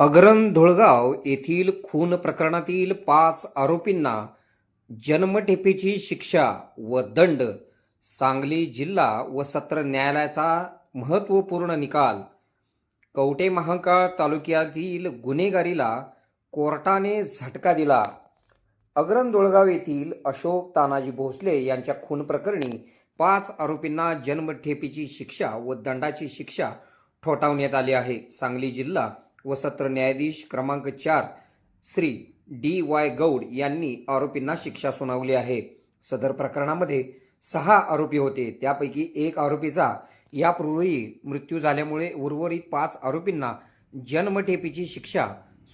अग्रण धुळगाव येथील खून प्रकरणातील पाच आरोपींना जन्मठेपेची शिक्षा व दंड सांगली जिल्हा व सत्र न्यायालयाचा महत्त्वपूर्ण निकाल कवटे महाकाळ तालुक्यातील गुन्हेगारीला कोर्टाने झटका दिला. अग्रण धुळगाव येथील अशोक तानाजी भोसले यांच्या खून प्रकरणी पाच आरोपींना जन्मठेपेची शिक्षा व दंडाची शिक्षा ठोठावण्यात आली आहे. सांगली जिल्हा व सत्र न्यायाधीश क्रमांक चार श्री डी वाय गौड यांनी आरोपींना शिक्षा सुनावली आहे. सदर प्रकरणामध्ये सहा आरोपी होते. त्यापैकी एक आरोपीचा यापूर्वी मृत्यू झाल्यामुळे उर्वरित पाच आरोपींना जन्मठेपीची शिक्षा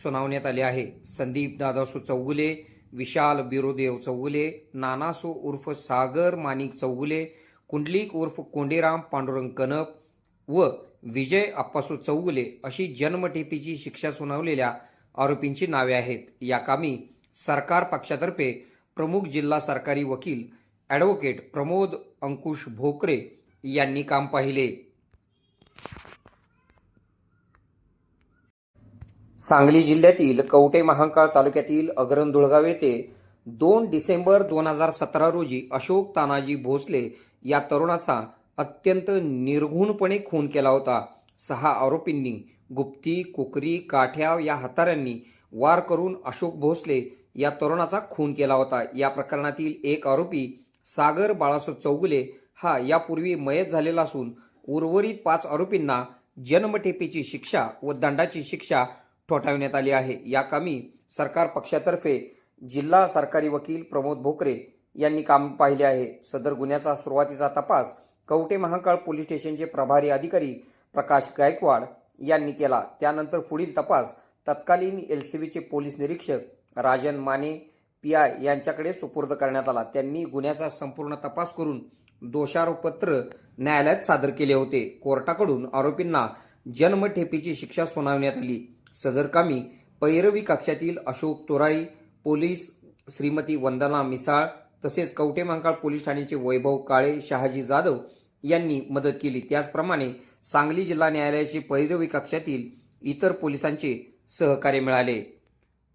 सुनावण्यात आली आहे. संदीप दादासू चौगुले विशाल बिरोदेव चौगुले नानासो उर्फ सागर माणिक चौगुले कुंडलिक उर्फ कोंडेराम पांडुरंग कनप व विजय अप्पासू चौगुले अशी जन्मठेपीची शिक्षा सुनावलेल्या आरोपींची नावे आहेत. या कामी सरकार पक्षातर्फे प्रमुख जिल्हा सरकारी वकील ॲडव्होकेट प्रमोद अंकुश भोकरे यांनी काम पाहिले. सांगली जिल्ह्यातील कवटे महांकाळ तालुक्यातील अग्रणदुळगाव येथे दोन डिसेंबर दोन हजार सतरा रोजी अशोक तानाजी भोसले या तरुणाचा अत्यंत निर्घुणपणे खून केला होता. सहा आरोपींनी गुप्ती कुकरी काठ्याव या हताऱ्यांनी वार करून अशोक भोसले या तरुणाचा खून केला होता. या प्रकरणातील एक आरोपी सागर बाळासो चौगुले हा यापूर्वी मयत झालेला असून उर्वरित पाच आरोपींना जन्मठेपेची शिक्षा व दंडाची शिक्षा ठोठावण्यात आली आहे. या कामी सरकार पक्षातर्फे जिल्हा सरकारी वकील प्रमोद भोकरे यांनी काम पाहिले आहे. सदर गुन्ह्याचा सुरुवातीचा तपास कवटे महाकाळ पोलीस स्टेशनचे प्रभारी अधिकारी प्रकाश गायकवाड यांनी केला. त्यानंतर पुढील तपास तत्कालीन एल सी बीचे पोलीस निरीक्षक राजन माने पी आय यांच्याकडे सुपूर्द करण्यात आला. त्यांनी गुन्ह्याचा संपूर्ण तपास करून दोषारोपपत्र न्यायालयात सादर केले होते. कोर्टाकडून आरोपींना जन्मठेपीची शिक्षा सुनावण्यात आली. सदर कामी पैरवी कक्षातील अशोक तोराई पोलीस श्रीमती वंदना मिसाळ तसेच कवटे महाकाळ पोलीस ठाण्याचे वैभव काळे शहाजी जाधव यांनी मदत केली. त्याचप्रमाणे सांगली जिल्हा न्यायालयाचे पैरवी कक्षातील इतर पोलिसांचे सहकार्य मिळाले.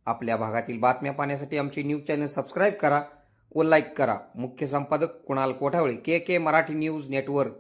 आपल्या भागातील बातम्या पाहण्यासाठी आमचे न्यूज चॅनल सबस्क्राईब करा व लाईक करा. मुख्य संपादक Kunal Kothawale K K Marathi news network.